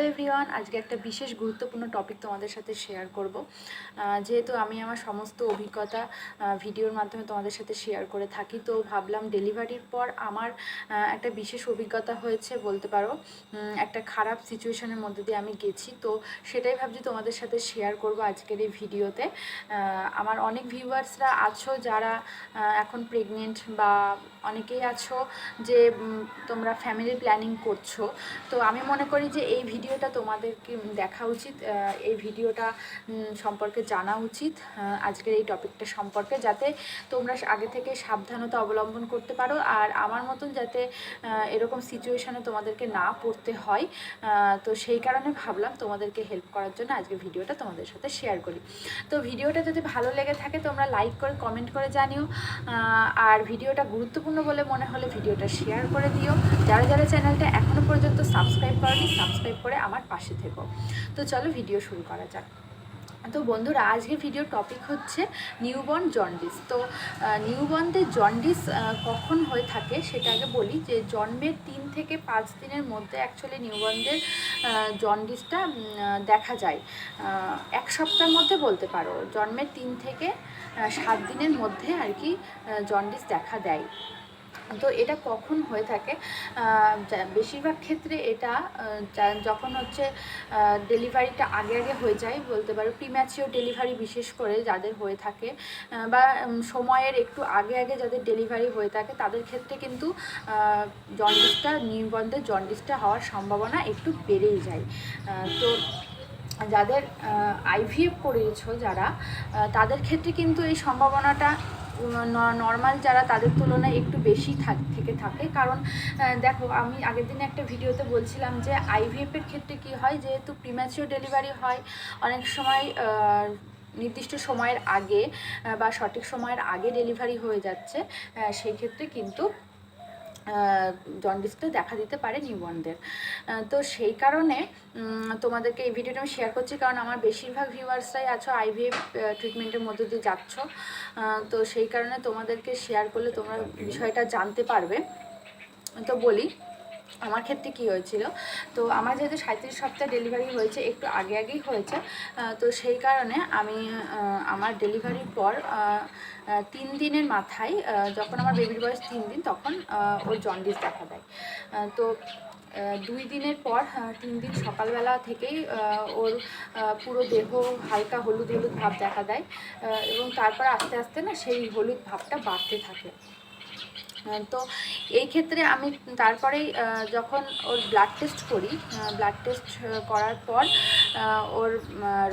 Hello everyone আজকে একটা বিশেষ গুরুত্বপূর্ণ টপিক তোমাদের সাথে শেয়ার করব। যেহেতু আমি আমার সমস্ত অভিজ্ঞতা ভিডিওর মাধ্যমে তোমাদের সাথে শেয়ার করে থাকি, তো ভাবলাম ডেলিভারির পর আমার একটা বিশেষ অভিজ্ঞতা হয়েছে বলতে পারো। একটা খারাপ সিচুয়েশনের মধ্যে দিয়ে আমি গেছি, তো সেটাই ভাবছি তোমাদের সাথে শেয়ার করব আজকের এই ভিডিওতে। আমার অনেক ভিউয়ার্সরা আছো যারা এখন প্রেগনেন্ট বা অনেকেই আছো যে তোমরা ফ্যামিলি প্ল্যানিং করছ। তো আমি মনে করি যে এই ভিডিওটা তোমাদেরকে দেখা উচিত এই ভিডিওটা সম্পর্কে জানা উচিত আজকের এই টপিকটা সম্পর্কে, যাতে তোমরা আগে থেকে সাবধানতা অবলম্বন করতে পারো, আর আমার মতন যাতে এরকম সিচুয়েশানে তোমাদেরকে না পড়তে হয় তো সেই কারণে ভাবলাম তোমাদেরকে হেল্প করার জন্য আজকে ভিডিওটা তোমাদের সাথে শেয়ার করি। তো ভিডিওটা যদি ভালো লেগে থাকে, তোমরা লাইক করে কমেন্ট করে জানিও আর ভিডিওটা গুরুত্বপূর্ণ বলে মনে হলে ভিডিওটা শেয়ার করে দিও। যারা যারা চ্যানেলটা সাবস্ক্রাইব করনি, সাবস্ক্রাইব করে আমার পাশে থেকো। তো চলো ভিডিও শুরু করা যাক। তো বন্ধুরা, আজকে ভিডিও টপিক হচ্ছে নিউবর্ন জন্ডিস তো নিউবর্নদের জন্ডিস কখন হয়ে থাকে সেটা আগে বলি যে জন্মের তিন থেকে পাঁচ দিনের মধ্যে অ্যাকচুয়ালি নিউবর্নদের জন্ডিসটা দেখা যায়। এক সপ্তাহের মধ্যে বলতে পারো, জন্মের তিন থেকে সাত দিনের মধ্যে আর কি জন্ডিস দেখা দেয়। তো এটা কখন হয়ে থাকে? বেশিরভাগ ক্ষেত্রে এটা যখন হচ্ছে ডেলিভারিটা আগে আগে হয়ে যায়, বলতে পারো প্রিম্যাচিওর ডেলিভারি বিশেষ করে যাদের হয়ে থাকে বা সময়ের একটু আগে আগে যাদের ডেলিভারি হয়ে থাকে, তাদের ক্ষেত্রে কিন্তু জন্ডিসটা নির্বন্ধের জন্ডিসটা হওয়ার সম্ভাবনা একটু বেড়েই যায়। তো যাদের আইভিএফ করিয়েছো যারা তাদের ক্ষেত্রে কিন্তু এই সম্ভাবনাটা নর্মাল যারা তাদের তুলনায় একটু বেশি থাক থেকে থাকে। কারণ দেখো, আমি আগের দিনে একটা ভিডিওতে বলছিলাম যে আইভিএফের ক্ষেত্রে কি হয়, যেহেতু প্রিম্যাচিওর ডেলিভারি হয়, অনেক সময় নির্দিষ্ট সময়ের আগে বা সঠিক সময়ের আগে ডেলিভারি হয়ে যাচ্ছে সেই ক্ষেত্রে কিন্তু জন্ডিসটা দেখা দিতে পারে নিউবর্নদের তো সেই কারণে তোমাদেরকে এই ভিডিওটা আমি শেয়ার করছি কারণ আমার বেশিরভাগ ভিউয়ার্সরাই আছো আইভিএফ ট্রিটমেন্টের মধ্যে দিয়ে যাচ্ছ। তো সেই কারণে তোমাদেরকে শেয়ার করলে তোমরা বিষয়টা জানতে পারবে। তো বলি আমার ক্ষেত্রে কি হয়েছিল? তো আমার যেহেতু সাঁত্রিশ সপ্তাহে ডেলিভারি হয়েছে, একটু আগে আগেই হয়েছে তো সেই কারণে আমি আমার ডেলিভারির পর তিন দিনের মাথায় যখন আমার বেবির বয়স তিন দিন, তখন ওর জন্ডিস দেখা দেয়। তো দুই দিনের পর তিন দিন সকালবেলা থেকেই ওর পুরো দেহ হালকা হলুদ হলুদ ভাব দেখা দেয় এবং তারপর আস্তে আস্তে না সেই হলুদ ভাবটা বাড়তে থাকে। তো এই ক্ষেত্রে আমি তারপরেই যখন ওর ব্লাড টেস্ট করি ব্লাড টেস্ট করার পর ওর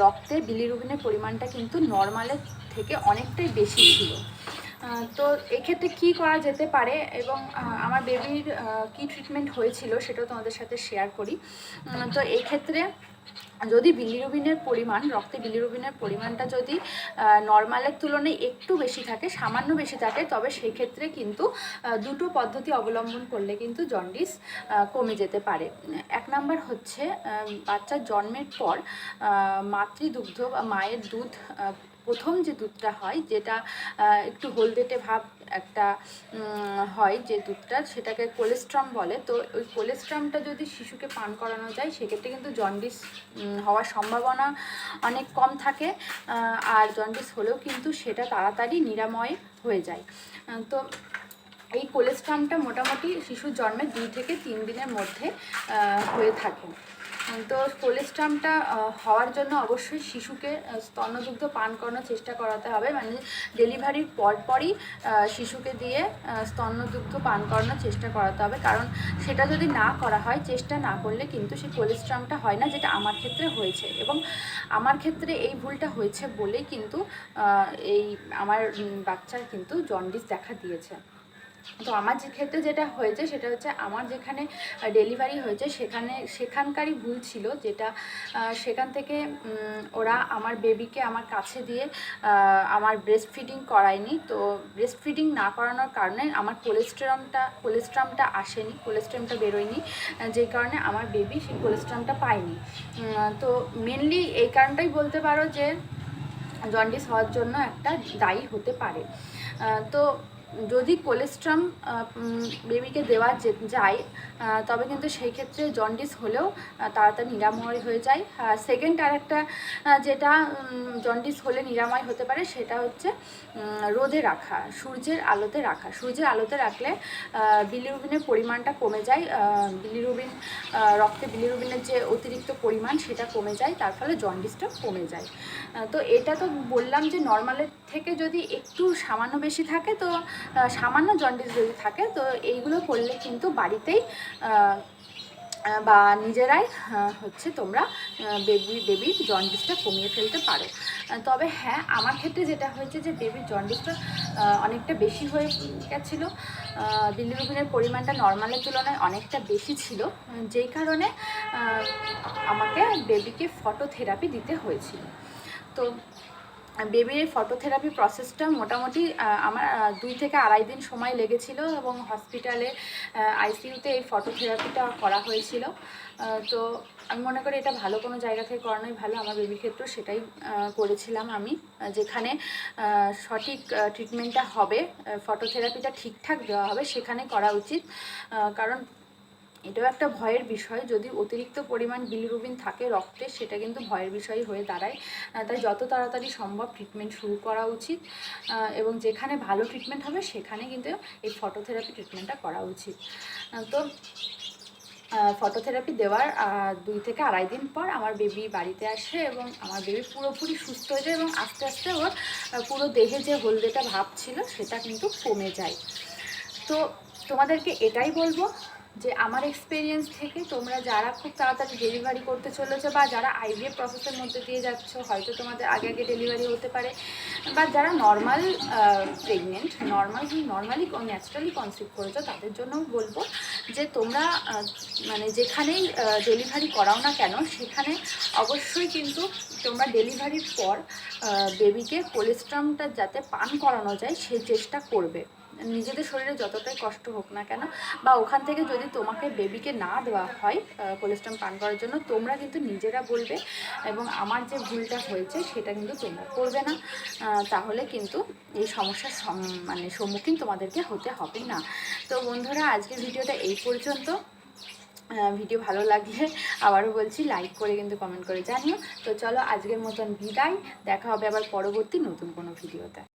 রক্তে বিলিরুবিনের পরিমাণটা কিন্তু নর্মালের থেকে অনেকটাই বেশি ছিল। তো এক্ষেত্রে কি করা যেতে পারে এবং আমার বেবির কি ট্রিটমেন্ট হয়েছিল সেটাও তোমাদের সাথে শেয়ার করি। তো এই ক্ষেত্রে যদি বিলিরুবিনের পরিমাণ, রক্তে বিলিরুবিনের পরিমাণটা যদি নর্মালের তুলনায় একটু বেশি থাকে, সামান্য বেশি থাকে, তবে সেই ক্ষেত্রে কিন্তু দুটো পদ্ধতি অবলম্বন করলে কিন্তু জন্ডিস কমে যেতে পারে। এক নাম্বার হচ্ছে বাচ্চার জন্মের পর মাতৃদুগ্ধ বা মায়ের দুধ প্রথম যে দুধটা হয়, যেটা একটু হলদেটে ভাব একটা হয় যে দুধটা, সেটাকে কোলেস্ট্রাম বলে। তো ওই কোলেস্ট্রামটা যদি শিশুকে পান করানো যায়, সেক্ষেত্রে কিন্তু জন্ডিস হওয়ার সম্ভাবনা অনেক কম থাকে আর জন্ডিস হলেও কিন্তু সেটা তাড়াতাড়ি নিরাময় হয়ে যায়। তো এই কোলেস্ট্রামটা মোটামুটি শিশুর জন্মের দুই থেকে তিন দিনের মধ্যে হয়ে থাকে। তো কোলেস্ট্রামটা হওয়ার জন্য অবশ্যই শিশুকে স্তন্যদুগ্ধ পান করানোর চেষ্টা করাতে হবে। মানে ডেলিভারির পরপরই শিশুকে দিয়ে স্তন্যদুগ্ধ পান করানোর চেষ্টা করাতে হবে। কারণ সেটা যদি না করা হয়, চেষ্টা না করলে কিন্তু সেই কোলেস্ট্রামটা হয় না, যেটা আমার ক্ষেত্রে হয়েছে। এবং আমার ক্ষেত্রে এই ভুলটা হয়েছে বলেই কিন্তু এই আমার বাচ্চার কিন্তু জন্ডিস দেখা দিয়েছে। তো আমার যে ক্ষেত্রে যেটা হয়েছে সেটা হচ্ছে আমার যেখানে ডেলিভারি হয়েছে সেখানে, সেখানকারই ভুল ছিল যেটা সেখান থেকে ওরা আমার বেবিকে আমার কাছে দিয়ে আমার ব্রেস্ট ফিডিং করায়নি। তো ব্রেস্ট ফিডিং না করানোর কারণে আমার কোলেস্ট্রামটা কোলেস্ট্রামটা আসেনি কোলেস্ট্রামটা বেরোয়নি যেই কারণে আমার বেবি সেই কোলেস্ট্রামটা পায়নি। তো মেনলি এই কারণটাই বলতে পারো যে জন্ডিস হওয়ার জন্য একটা দায়ী হতে পারে। তো যদি কোলেস্ট্রাম বেবিকে দেওয়া যায় তবে কিন্তু সেই ক্ষেত্রে জন্ডিস হলেও তাড়াতাড়ি নিরাময় হয়ে যায়। সেকেন্ড আর একটা যেটা জন্ডিস হলে নিরাময় হতে পারে, সেটা হচ্ছে রোদে রাখা, সূর্যের আলোতে রাখা। সূর্যের আলোতে রাখলে বিলিরুবিনের পরিমাণটা কমে যায় বিলিরুবিন রক্তে বিলিরুবিনের যে অতিরিক্ত পরিমাণ, সেটা কমে যায়, তার ফলে জন্ডিসটা কমে যায়। তো এটা তো বললাম যে নর্মালের থেকে যদি একটু সামান্য বেশি থাকে তো সামান্য জন্ডিস যদি থাকে তো এইগুলো করলে কিন্তু বাড়িতেই বা নিজেরাই হচ্ছে তোমরা বেবি বেবির জন্ডিসটা কমিয়ে ফেলতে পারো। তবে হ্যাঁ আমার ক্ষেত্রে যেটা হয়েছে যে বেবির জন্ডিসটা অনেকটা বেশি হয়ে গেছিল। বিলিরুবিনের পরিমাণটা নর্মালের তুলনায় অনেকটা বেশি ছিল। যেই কারণে আমাকে বেবিকে ফটোথেরাপি দিতে হয়েছিল। তো বেবির ফটোথেরাপি প্রসেসটা মোটামুটি আমার দুই থেকে আড়াই দিন সময় লেগেছিল এবং হসপিটালে আইসিইউতে এই ফটোথেরাপিটা করা হয়েছিল। তো আমি মনে করি এটা ভালো কোনো জায়গা থেকে করানোই ভালো। আমার বেবির ক্ষেত্রেও সেটাই করেছিলাম আমি যেখানে সঠিক ট্রিটমেন্টটা হবে ফটোথেরাপিটা ঠিকঠাক দেওয়া হবে সেখানে করা উচিত। কারণ এটাও একটা ভয়ের বিষয়। যদি অতিরিক্ত পরিমাণ বিলিরুবিন থাকে রক্তে, সেটা কিন্তু ভয়ের বিষয় হয়ে দাঁড়ায়। তাই যত তাড়াতাড়ি সম্ভব ট্রিটমেন্ট শুরু করা উচিত। এবং যেখানে ভালো ট্রিটমেন্ট হবে, সেখানে কিন্তু এই ফটোথেরাপি ট্রিটমেন্টটা করা উচিত। তো ফটোথেরাপি দেওয়ার দুই থেকে আড়াই দিন পর আমার বেবি বাড়িতে আসে এবং আমার বেবি পুরোপুরি সুস্থ হয়ে যায় এবং আস্তে আস্তে ওর পুরো দেহে যে হলদেটা ভাব ছিল, সেটা কিন্তু কমে যায়। তো তোমাদেরকে এটাই বলব যে আমার এক্সপিরিয়েন্স থেকে তোমরা যারা খুব তাড়াতাড়ি ডেলিভারি করতে চলেছো বা যারা আইভিএফ প্রসেসের মধ্যে দিয়ে যাচ্ছ, হয়তো তোমাদের আগে আগে ডেলিভারি হতে পারে। বা যারা normal pregnant normal normally naturally conceive করেছ, তাদের জন্যও বলব যে তোমরা মানে যেখানেই ডেলিভারি করাও না কেন, সেখানে অবশ্যই কিন্তু তোমরা ডেলিভারির পর বেবিকে কোলেস্ট্রামটা যাতে পান করানো যায় সেই চেষ্টা করবে। নিজেদের শরীরে যতটাই কষ্ট হোক না কেন, বা ওখান থেকে যদি তোমাকে বেবিকে না দেওয়া হয় কোলেস্ট্রাম পান করার জন্য, তোমরা কিন্তু নিজেরা বলবে এবং আমার যে ভুলটা হয়েছে, সেটা কিন্তু তোমরা করবে না। তাহলে কিন্তু এই সমস্যার মানে সম্মুখীন তোমাদেরকে হতে হবে না। তো বন্ধুরা, আজকের ভিডিওটা এই পর্যন্ত। ভিডিও ভালো লাগলে আবারও বলছি লাইক করে কিন্তু কমেন্ট করে জানিও। তো চলো, আজকের মতন বিদায়। দেখা হবে আবার পরবর্তী নতুন কোনো ভিডিওতে।